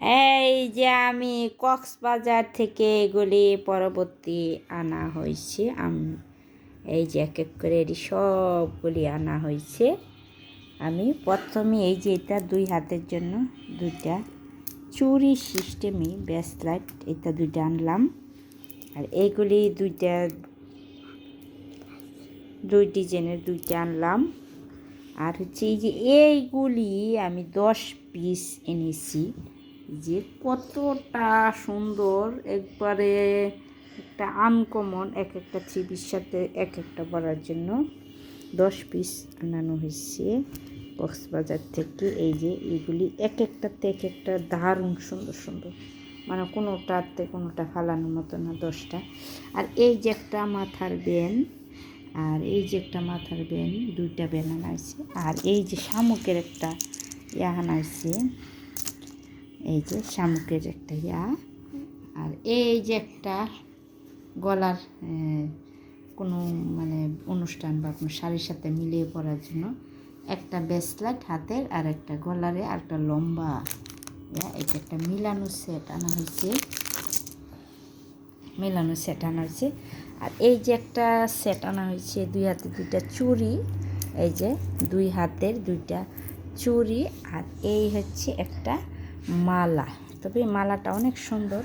এই যে আমি কক্সবাজার থেকে এগুলি পরবর্তী আনা হয়েছে। আমি, এই যে এক এক করে এটি সবগুলি আনা হয়েছে। আমি প্রথমে এই যে এটা দুই হাতের জন্য দুইটা চুরি সিস্টেমই ব্যাসলাইট এটা দুইটা আনলাম। আর এইগুলি দুইটা, দুই ডিজাইনের দুইটা আনলাম। আর হচ্ছে এই যে এইগুলি আমি দশ পিস এনেছি। যে কতটা সুন্দর, একবারে একটা আনকমন এক একটা থ্রিপির সাথে এক একটা পরার জন্য দশ পিস আনানো হয়েছে কক্সবাজার থেকে। এই যে এগুলি এক একটাতে এক একটা দারুণ সুন্দর সুন্দর। মানে কোনোটাতে কোনোটা ফালানোর মতো না দশটা। আর এই যে একটা মাথার বেন, আর এই যে একটা মাথার বেন, দুইটা বেন আনাইছে আর এই যে শামুকের একটা ইয়া আনাইছে এই যে শামুকের একটা ইয়া। আর এই যে একটা গলার কোনো মানে অনুষ্ঠান বা কোনো শাড়ির সাথে মিলিয়ে পড়ার জন্য একটা ব্রেসলেট হাতের আর একটা গলারে আর একটা লম্বা ইয়া। এটা একটা মিলানো সেট আনা হয়েছে। মিলানো সেট আনা হয়েছে। আর এই যে একটা সেট আনা হয়েছে দুই হাতে দুইটা চুড়ি, এই যে দুই হাতের দুইটা চুড়ি। আর এই হচ্ছে একটা মালা। তবে মালাটা অনেক সুন্দর।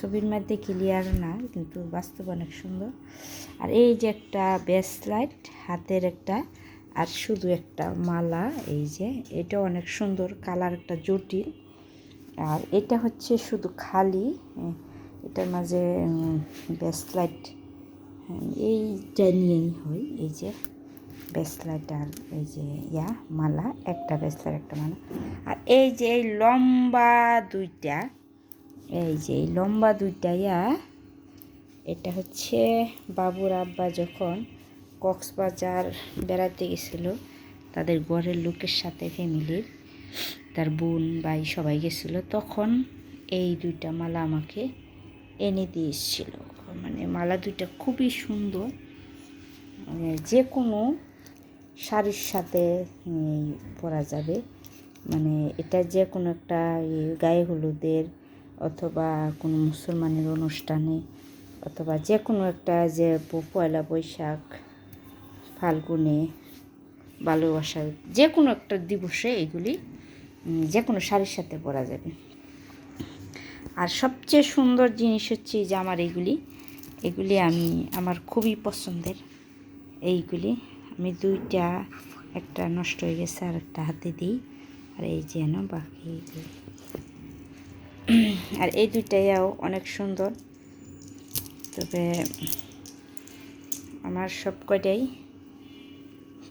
ছবির মধ্যে ক্লিয়ার না, কিন্তু বাস্তব অনেক সুন্দর। আর এই যে একটা ব্রেসলাইট হাতের একটা, আর শুধু একটা মালা, এই যে, এটা অনেক সুন্দর কালার একটা জটিল। আর এটা হচ্ছে শুধু খালি এটার মাঝে ব্যাসলাইট এইটা নিয়েই হয়, এই যে। ব্যাসলাইট আর এই যে ইয়া, মালা, একটা ব্যাসলাইট একটা মালা। আর এই যে এই লম্বা দুইটা, এই যে এই লম্বা দুইটা ইয়া, এটা হচ্ছে বাবুর আব্বা যখন কক্সবাজার বেড়াতে গেছিল, তাদের ঘরের লোকের সাথে ফ্যামিলির তার বোন, ভাই সবাই গেছিল, তখন এই দুইটা মালা আমাকে এনে দিয়েছিল। মানে মালা দুইটা খুবই সুন্দর। মানে যে কোনো শাড়ির সাথে পরা যাবে। মানে এটা যে কোনো একটা গায়ে হলুদের অথবা কোনো মুসলমানের অনুষ্ঠানে অথবা যে কোনো একটা যে পয়লা বৈশাখ, ফাল্গুনে ভালোবাসার যে কোনো একটা দিবসে এগুলি যে কোনো শাড়ির সাথে পরা যাবে। আর সবচেয়ে সুন্দর জিনিস হচ্ছে যে আমার এইগুলি, এগুলি আমি, আমার খুবই পছন্দের এইগুলি। আমি দুইটা, একটা নষ্ট হয়ে গেছে আর একটা হাতে দিই। আর এই যেন বাকি আর এই দুইটাইও অনেক সুন্দর। তবে আমার সব কটাই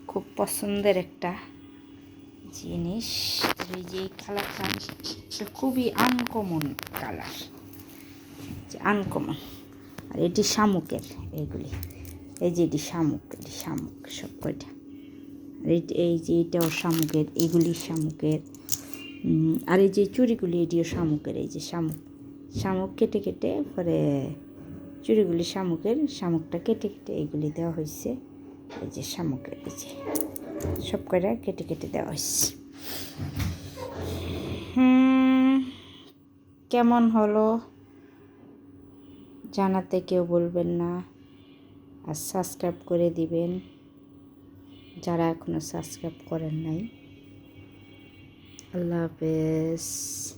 খুব পছন্দের একটা জিনিস। তবে যে কালারটা এটা খুবই আনকমন কালার। আনকমন আর এটি শামুকের এইগুলি। এই যে এটি শামুক এটি শামুক সব কয়টা? এই যে এটাও শামুকের, এগুলি শামুকের। আর এই যে চুড়িগুলি, এটিও শামুকের, এই যে শামুক। শামুক কেটে কেটে পরে চুড়িগুলি শামুকের, শামুকটা কেটে কেটে এইগুলি দেওয়া হয়েছে এই যে শামুকের, এই যে সব কয়টা কেটে কেটে দেওয়া হয়েছে কেমন হলো? জানাতে কেউ বলবেন না। আর সাবস্ক্রাইব করে দিবেন। যারা এখনও সাবস্ক্রাইব করেন নাই। আল্লাহ হাফেজ।